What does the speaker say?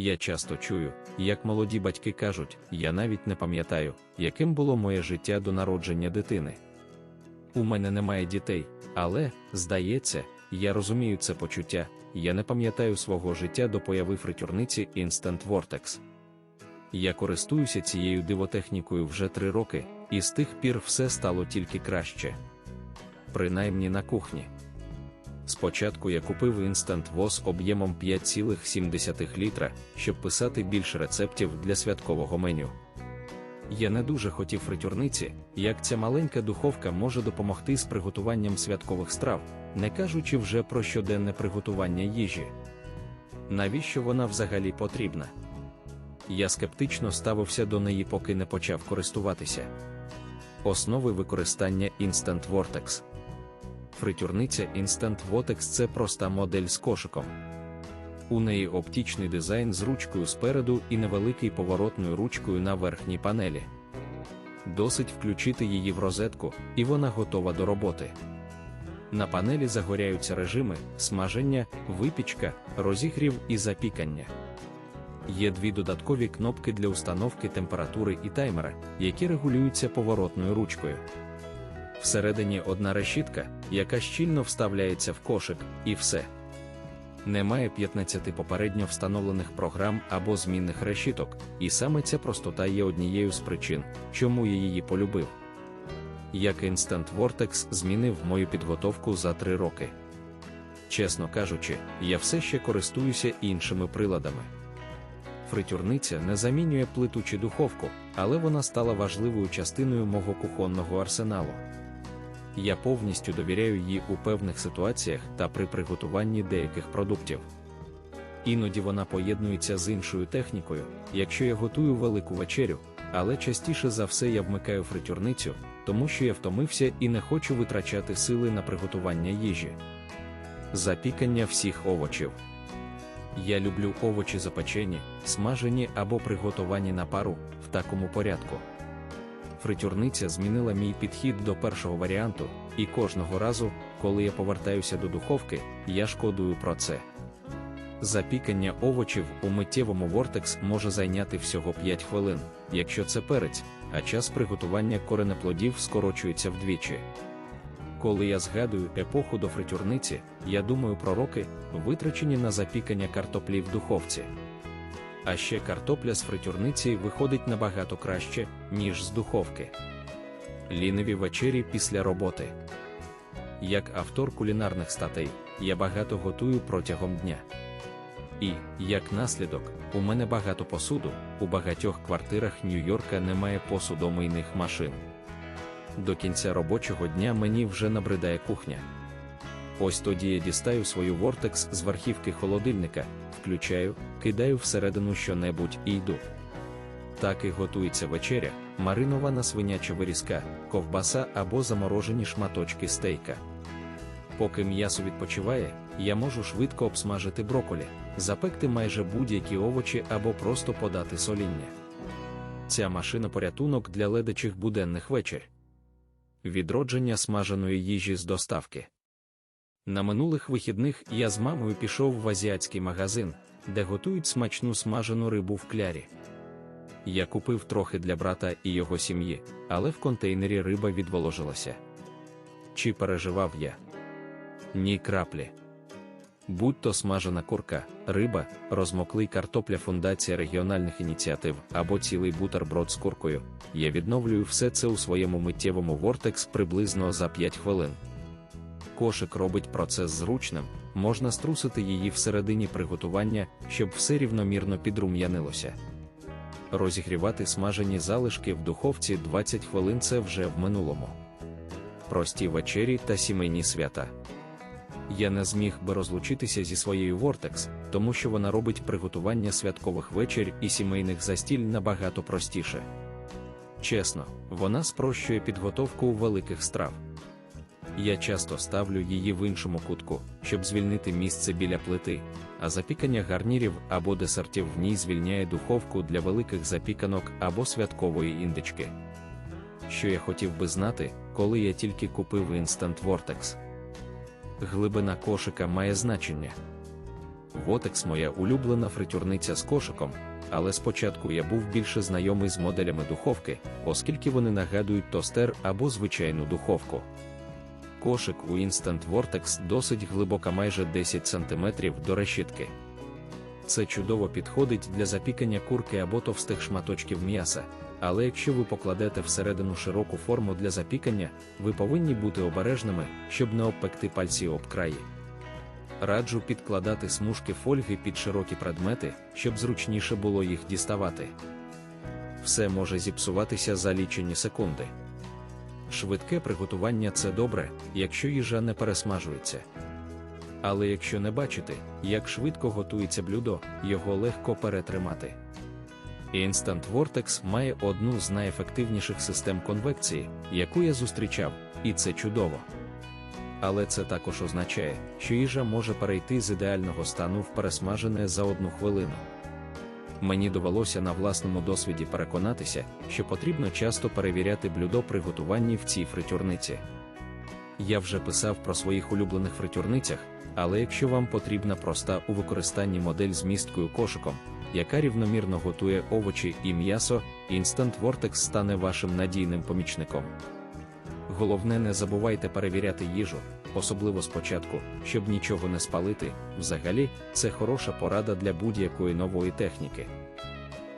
Я часто чую, як молоді батьки кажуть, я навіть не пам'ятаю, яким було моє життя до народження дитини. У мене немає дітей, але, здається, я розумію це почуття, я не пам'ятаю свого життя до появи фритюрниці Instant Vortex. Я користуюся цією дивотехнікою вже три роки, і з тих пір все стало тільки краще. Принаймні на кухні. Спочатку я купив Instant VOS об'ємом 5,7 літра, щоб писати більше рецептів для святкового меню. Я не дуже хотів фритюрниці, як ця маленька духовка може допомогти з приготуванням святкових страв, не кажучи вже про щоденне приготування їжі. Навіщо вона взагалі потрібна? Я скептично ставився до неї, поки не почав користуватися. Основи використання Instant Vortex Фритюрниця Instant Vortex це проста модель з кошиком. У неї оптичний дизайн з ручкою спереду і невеликий поворотною ручкою на верхній панелі. Досить включити її в розетку, і вона готова до роботи. На панелі загоряються режими смаження, випічка, розігрів і запікання. Є дві додаткові кнопки для установки температури і таймера, які регулюються поворотною ручкою. Всередині одна решітка, яка щільно вставляється в кошик, і все. Немає 15 попередньо встановлених програм або змінних решіток, і саме ця простота є однією з причин, чому я її полюбив. Як Instant Vortex змінив мою підготовку за три роки. Чесно кажучи, я все ще користуюся іншими приладами. Фритюрниця не замінює плиту чи духовку, але вона стала важливою частиною мого кухонного арсеналу. Я повністю довіряю їй у певних ситуаціях та при приготуванні деяких продуктів. Іноді вона поєднується з іншою технікою, якщо я готую велику вечерю, але частіше за все я вмикаю фритюрницю, тому що я втомився і не хочу витрачати сили на приготування їжі. Запікання всіх овочів. Я люблю овочі запечені, смажені або приготовані на пару в такому порядку. Фритюрниця змінила мій підхід до першого варіанту, і кожного разу, коли я повертаюся до духовки, я шкодую про це. Запікання овочів у миттєвому Vortex може зайняти всього 5 хвилин, якщо це перець, а час приготування коренеплодів скорочується вдвічі. Коли я згадую епоху до фритюрниці, я думаю про роки, витрачені на запікання картоплі в духовці. А ще картопля з фритюрниці виходить набагато краще, ніж з духовки. Ліниві вечері після роботи. Як автор кулінарних статей, я багато готую протягом дня. І, як наслідок, у мене багато посуду, у багатьох квартирах Нью-Йорка немає посудомийних машин. До кінця робочого дня мені вже набридає кухня. Ось тоді я дістаю свою вортекс з верхівки холодильника, включаю, кидаю всередину що-небудь і йду. Так і готується вечеря, маринована свиняча вирізка, ковбаса або заморожені шматочки стейка. Поки м'ясо відпочиває, я можу швидко обсмажити броколі, запекти майже будь-які овочі або просто подати соління. Ця машина порятунок для ледачих буденних вечер. Відродження смаженої їжі з доставки. На минулих вихідних я з мамою пішов в азіатський магазин, де готують смачну смажену рибу в клярі. Я купив трохи для брата і його сім'ї, але в контейнері риба відволожилася. Чи переживав я? Ні краплі. Будь то смажена курка, риба, розмоклий картопля фундація регіональних ініціатив або цілий бутерброд з куркою, я відновлюю все це у своєму миттєвому Vortex приблизно за 5 хвилин. Кошик робить процес зручним, можна струсити її всередині приготування, щоб все рівномірно підрум'янилося. Розігрівати смажені залишки в духовці 20 хвилин це вже в минулому. Прості вечері та сімейні свята. Я не зміг би розлучитися зі своєю Vortex, тому що вона робить приготування святкових вечір і сімейних застіль набагато простіше. Чесно, вона спрощує підготовку великих страв. Я часто ставлю її в іншому кутку, щоб звільнити місце біля плити, а запікання гарнірів або десертів в ній звільняє духовку для великих запіканок або святкової індички. Що я хотів би знати, коли я тільки купив Instant Vortex. Глибина кошика має значення. Вотекс моя улюблена фритюрниця з кошиком, але спочатку я був більше знайомий з моделями духовки, оскільки вони нагадують тостер або звичайну духовку. Кошик у Instant Vortex досить глибока майже 10 см до решітки. Це чудово підходить для запікання курки або товстих шматочків м'яса, але якщо ви покладете всередину широку форму для запікання, ви повинні бути обережними, щоб не обпекти пальці об краї. Раджу підкладати смужки фольги під широкі предмети, щоб зручніше було їх діставати. Все може зіпсуватися за лічені секунди. Швидке приготування це добре, якщо їжа не пересмажується. Але якщо не бачити, як швидко готується блюдо, його легко перетримати. Instant Vortex має одну з найефективніших систем конвекції, яку я зустрічав, і це чудово. Але це також означає, що їжа може перейти з ідеального стану в пересмажене за одну хвилину. Мені довелося на власному досвіді переконатися, що потрібно часто перевіряти блюдо при готуванні в цій фритюрниці. Я вже писав про своїх улюблених фритюрницях, але якщо вам потрібна проста у використанні модель з місткою кошиком, яка рівномірно готує овочі і м'ясо, Instant Vortex стане вашим надійним помічником. Головне, не забувайте перевіряти їжу, особливо спочатку, щоб нічого не спалити. Взагалі, це хороша порада для будь-якої нової техніки.